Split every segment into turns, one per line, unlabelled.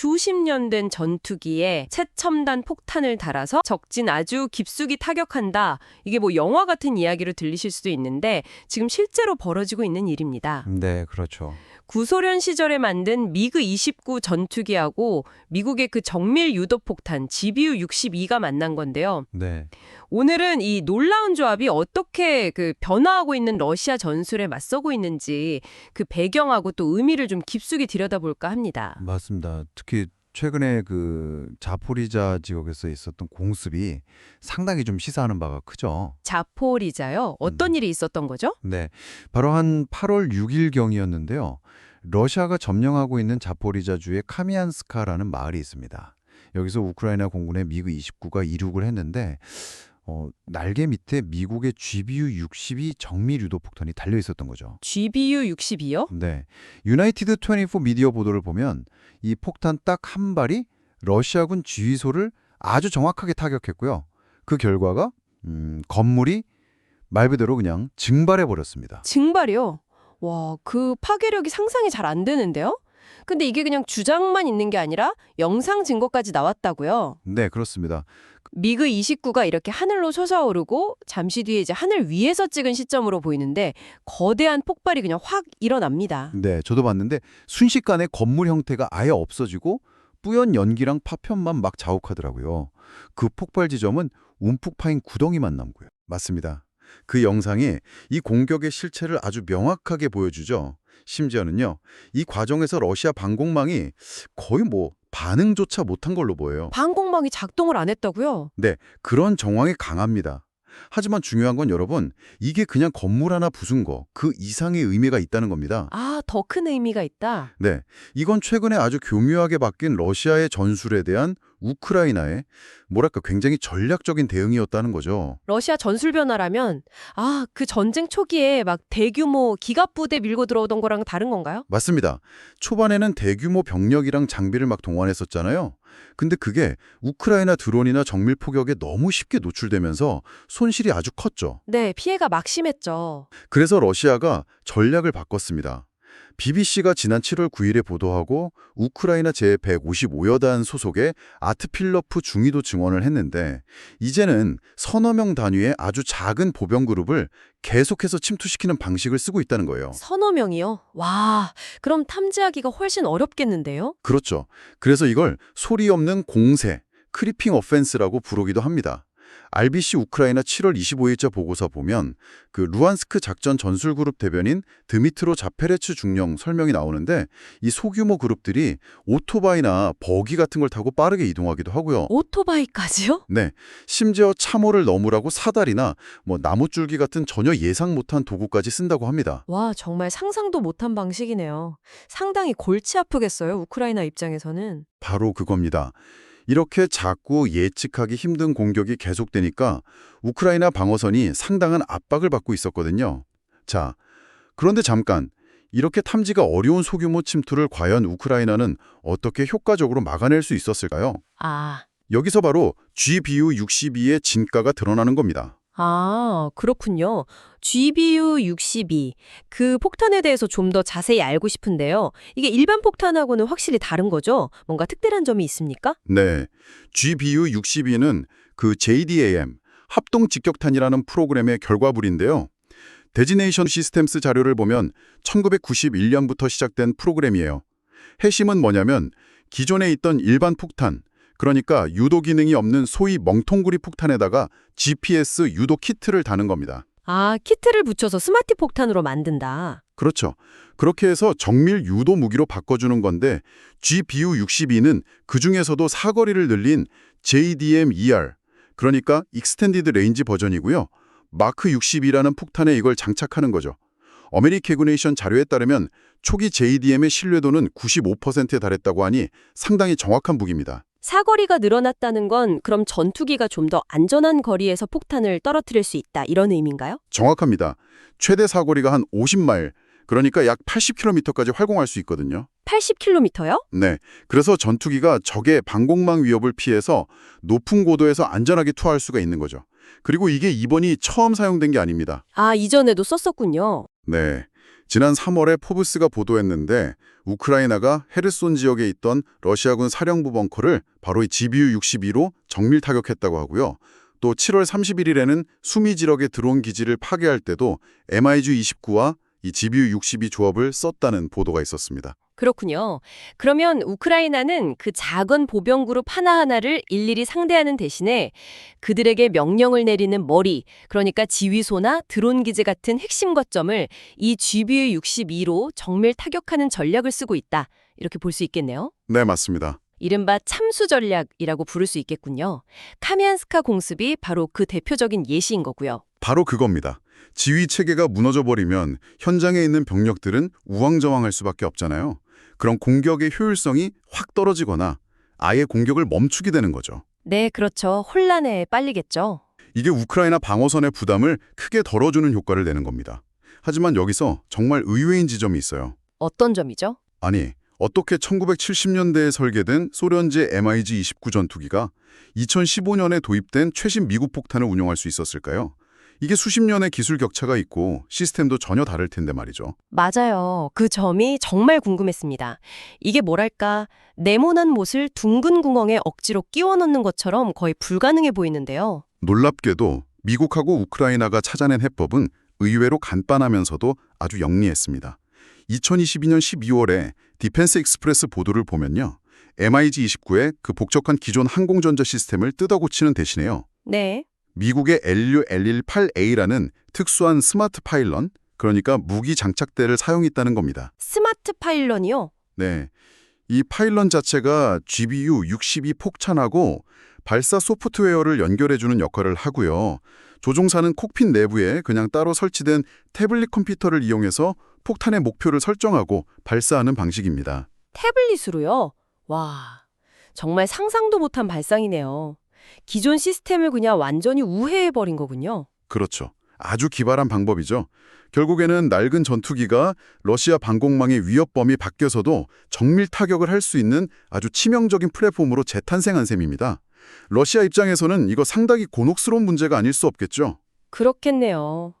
수십 년 된 전투기에 최첨단 폭탄을 달아서 적진 아주 깊숙이 타격한다. 이게 뭐 영화 같은 이야기로 들리실 수도 있는데 지금 실제로 벌어지고 있는 일입니다.
네, 그렇죠.
구소련 시절에 만든 미그 29 전투기하고 미국의 그 정밀 유도 폭탄 GBU 62가 만난 건데요.
네.
오늘은 이 놀라운 조합이 어떻게 그 변화하고 있는 러시아 전술에 맞서고 있는지 그 배경하고 또 의미를 좀 깊숙이 들여다볼까 합니다.
맞습니다. 특히 최근에 그 자포리자 지역에서 있었던 공습이 상당히 좀 시사하는 바가 크죠.
자포리자요? 어떤
음.
일이 있었던 거죠?
네. 바로 한 8월 6일 경이었는데요. 러시아가 점령하고 있는 자포리자주의 카미안스카라는 마을이 있습니다. 여기서 우크라이나 공군의 미그 29가 이륙을 했는데 어, 날개 밑에 미국의 GBU 62 정밀 유도 폭탄이 달려 있었던 거죠.
GBU 62요?
네. 유나이티드 24 미디어 보도를 보면 이 폭탄 딱 한 발이 러시아군 지휘소를 아주 정확하게 타격했고요. 그 결과가 음, 건물이 말 그대로 그냥 증발해 버렸습니다.
증발이요? 와, 그 파괴력이 상상이 잘 안 되는데요? 근데 이게 그냥 주장만 있는 게 아니라 영상 증거까지 나왔다고요?
네, 그렇습니다.
미그 29가 이렇게 하늘로 솟아오르고 잠시 뒤에 이제 하늘 위에서 찍은 시점으로 보이는데 거대한 폭발이 그냥 확 일어납니다.
네, 저도 봤는데 순식간에 건물 형태가 아예 없어지고 뿌연 연기랑 파편만 막 자욱하더라고요. 그 폭발 지점은 움푹 파인 구덩이만 남고요. 맞습니다. 그 영상이 이 공격의 실체를 아주 명확하게 보여주죠. 심지어는요, 이 과정에서 러시아 방공망이 거의 뭐 반응조차 못한 걸로 보여요.
방공망이 작동을 안 했다고요?
그런 정황이 강합니다. 하지만 중요한 건 여러분, 이게 그냥 건물 하나 부순 거, 그 이상의 의미가 있다는 겁니다.
아, 더 큰 의미가 있다.
네, 이건 최근에 아주 교묘하게 바뀐 러시아의 전술에 대한 우크라이나의 뭐랄까 굉장히 전략적인 대응이었다는 거죠.
러시아 전술 변화라면 아, 그 전쟁 초기에 막 대규모 기갑 부대 밀고 들어오던 거랑 다른 건가요?
맞습니다. 초반에는 대규모 병력이랑 장비를 막 동원했었잖아요. 근데 그게 우크라이나 드론이나 정밀 포격에 너무 쉽게 노출되면서 손실이 아주 컸죠.
네, 피해가 막심했죠.
그래서 러시아가 전략을 바꿨습니다. BBC가 지난 7월 9일에 보도하고 우크라이나 제155여단 소속의 아트필러프 중위도 증원을 했는데 이제는 서너 명 단위의 아주 작은 보병 그룹을 계속해서 침투시키는 방식을 쓰고 있다는 거예요.
서너 명이요? 와, 그럼 탐지하기가 훨씬 어렵겠는데요?
그렇죠. 그래서 이걸 소리 없는 공세, 크리핑 어펜스라고 부르기도 합니다. RBC 우크라이나 7월 25일자 보고서 보면 그 루안스크 작전 전술 그룹 대변인 드미트로 자페레츠 중령 설명이 나오는데 이 소규모 그룹들이 오토바이나 버기 같은 걸 타고 빠르게 이동하기도 하고요.
오토바이까지요?
네, 심지어 참호를 넘으라고 사다리나 뭐 나무줄기 같은 전혀 예상 못한 도구까지 쓴다고 합니다.
와, 정말 상상도 못한 방식이네요. 상당히 골치 아프겠어요, 우크라이나 입장에서는.
바로 그겁니다. 이렇게 자꾸 예측하기 힘든 공격이 계속되니까 우크라이나 방어선이 상당한 압박을 받고 있었거든요. 자, 그런데 잠깐. 이렇게 탐지가 어려운 소규모 침투를 과연 우크라이나는 어떻게 효과적으로 막아낼 수 있었을까요?
아,
여기서 바로 GBU 62의 진가가 드러나는 겁니다.
아, 그렇군요. GBU 62. 그 폭탄에 대해서 좀 더 자세히 알고 싶은데요. 이게 일반 폭탄하고는 확실히 다른 거죠? 뭔가 특별한 점이 있습니까?
네, GBU 62는 그 JDAM, 합동 직격탄이라는 프로그램의 결과물인데요. 데지네이션 시스템스 자료를 보면 1991년부터 시작된 프로그램이에요. 핵심은 뭐냐면 기존에 있던 일반 폭탄, 그러니까 유도 기능이 없는 소위 멍통구리 폭탄에다가 GPS 유도 키트를 다는 겁니다.
아, 키트를 붙여서 스마트 폭탄으로 만든다.
그렇죠. 그렇게 해서 정밀 유도 무기로 바꿔주는 건데 GBU 62는 그중에서도 사거리를 늘린 JDM-ER, 그러니까 익스텐디드 레인지 버전이고요. 마크 62라는 폭탄에 이걸 장착하는 거죠. 어메리케그네이션 자료에 따르면 초기 JDM의 신뢰도는 95%에 달했다고 하니 상당히 정확한 무기입니다.
사거리가 늘어났다는 건 그럼 전투기가 좀 더 안전한 거리에서 폭탄을 떨어뜨릴 수 있다 이런 의미인가요?
정확합니다. 최대 사거리가 한 50마일, 그러니까 약 80km까지 활공할 수 있거든요.
80km요?
네, 그래서 전투기가 적의 방공망 위협을 피해서 높은 고도에서 안전하게 투하할 수가 있는 거죠. 그리고 이게 이번이 처음 사용된 게 아닙니다.
아, 이전에도 썼었군요.
네, 지난 3월에 포브스가 보도했는데 우크라이나가 헤르손 지역에 있던 러시아군 사령부 벙커를 바로 이 GBU-62로 정밀 타격했다고 하고요. 또 7월 31일에는 수미 지역에 들어온 기지를 파괴할 때도 MiG-29와 이 GBU-62 조합을 썼다는 보도가 있었습니다.
그렇군요. 그러면 우크라이나는 그 작은 보병 그룹 하나하나를 일일이 상대하는 대신에 그들에게 명령을 내리는 머리, 그러니까 지휘소나 드론 기지 같은 핵심 거점을 이 GBU-62로 정밀 타격하는 전략을 쓰고 있다. 이렇게 볼 수 있겠네요.
네, 맞습니다.
이른바 참수 전략이라고 부를 수 있겠군요. 카미안스카 공습이 바로 그 대표적인 예시인 거고요.
바로 그겁니다. 지휘 체계가 무너져 버리면 현장에 있는 병력들은 우왕좌왕할 수밖에 없잖아요. 그럼 공격의 효율성이 확 떨어지거나 아예 공격을 멈추게 되는 거죠.
네, 그렇죠. 혼란에 빨리겠죠.
이게 우크라이나 방어선의 부담을 크게 덜어주는 효과를 내는 겁니다. 하지만 여기서 정말 의외인 지점이 있어요.
어떤 점이죠?
아니, 어떻게 1970년대에 설계된 소련제 MiG-29 전투기가 2015년에 도입된 최신 미국 폭탄을 운용할 수 있었을까요? 이게 수십 년의 기술 격차가 있고 시스템도 전혀 다를 텐데 말이죠.
맞아요. 그 점이 정말 궁금했습니다. 이게 뭐랄까, 네모난 못을 둥근 구멍에 억지로 끼워 넣는 것처럼 거의 불가능해 보이는데요.
놀랍게도 미국하고 우크라이나가 찾아낸 해법은 의외로 간단하면서도 아주 영리했습니다. 2022년 12월에 디펜스 익스프레스 보도를 보면요. MiG-29의 그 복잡한 기존 항공전자 시스템을 뜯어고치는 대신에요.
네.
미국의 LU-118A라는 특수한 스마트 파일런, 그러니까 무기 장착대를 사용했다는 겁니다.
스마트 파일런이요?
네. 이 파일런 자체가 GBU-62 폭탄하고 발사 소프트웨어를 연결해주는 역할을 하고요. 조종사는 콕핏 내부에 그냥 따로 설치된 태블릿 컴퓨터를 이용해서 폭탄의 목표를 설정하고 발사하는 방식입니다.
태블릿으로요? 와, 정말 상상도 못한 발상이네요. 기존 시스템을 그냥 완전히 우회해버린 거군요.
그렇죠. 아주 기발한 방법이죠. 결국에는 낡은 전투기가 러시아 방공망의 위협 범위 밖에서도 정밀 타격을 할 수 있는 아주 치명적인 플랫폼으로 재탄생한 셈입니다. 러시아 입장에서는 이거 상당히 곤혹스러운 문제가 아닐 수 없겠죠.
그렇겠네요.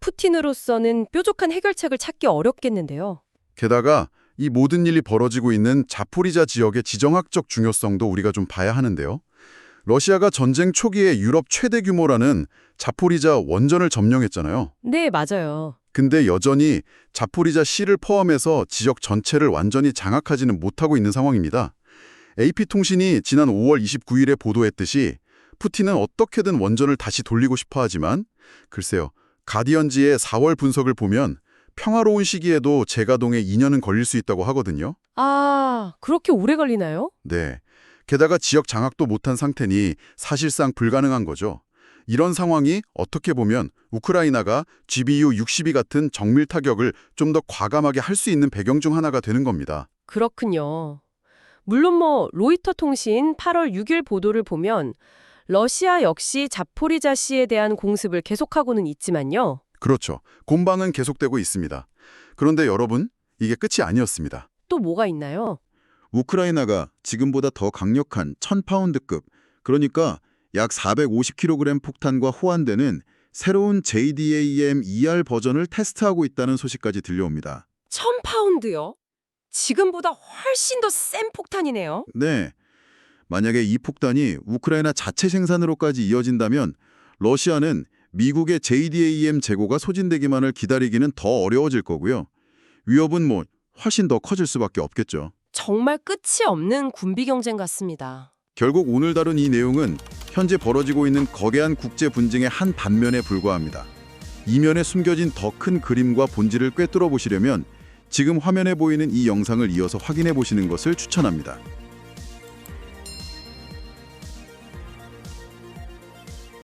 푸틴으로서는 뾰족한 해결책을 찾기 어렵겠는데요.
게다가 이 모든 일이 벌어지고 있는 자포리자 지역의 지정학적 중요성도 우리가 좀 봐야 하는데요. 러시아가 전쟁 초기에 유럽 최대 규모라는 자포리자 원전을 점령했잖아요.
네, 맞아요.
근데 여전히 자포리자 시를 포함해서 지역 전체를 완전히 장악하지는 못하고 있는 상황입니다. AP통신이 지난 5월 29일에 보도했듯이 푸틴은 어떻게든 원전을 다시 돌리고 싶어 하지만 글쎄요. 가디언지의 4월 분석을 보면 평화로운 시기에도 재가동에 2년은 걸릴 수 있다고 하거든요.
아, 그렇게 오래 걸리나요?
네. 게다가 지역 장악도 못한 상태니 사실상 불가능한 거죠. 이런 상황이 어떻게 보면 우크라이나가 GBU-62 같은 정밀 타격을 좀 더 과감하게 할 수 있는 배경 중 하나가 되는 겁니다.
그렇군요. 물론 뭐 로이터 통신 8월 6일 보도를 보면 러시아 역시 자포리자시에 대한 공습을 계속하고는 있지만요.
그렇죠. 공방은 계속되고 있습니다. 그런데 여러분, 이게 끝이 아니었습니다.
또 뭐가 있나요?
우크라이나가 지금보다 더 강력한 1000파운드급, 그러니까 약 450kg 폭탄과 호환되는 새로운 JDAM-ER 버전을 테스트하고 있다는 소식까지 들려옵니다.
1000파운드요? 지금보다 훨씬 더 센 폭탄이네요.
네. 만약에 이 폭탄이 우크라이나 자체 생산으로까지 이어진다면 러시아는 미국의 JDAM 재고가 소진되기만을 기다리기는 더 어려워질 거고요. 위협은 뭐 훨씬 더 커질 수밖에 없겠죠.
정말 끝이 없는 군비 경쟁 같습니다.
결국 오늘 다룬 이 내용은 현재 벌어지고 있는 거대한 국제 분쟁의 한 단면에 불과합니다. 이면에 숨겨진 더 큰 그림과 본질을 꿰뚫어 보시려면 지금 화면에 보이는 이 영상을 이어서 확인해 보시는 것을 추천합니다.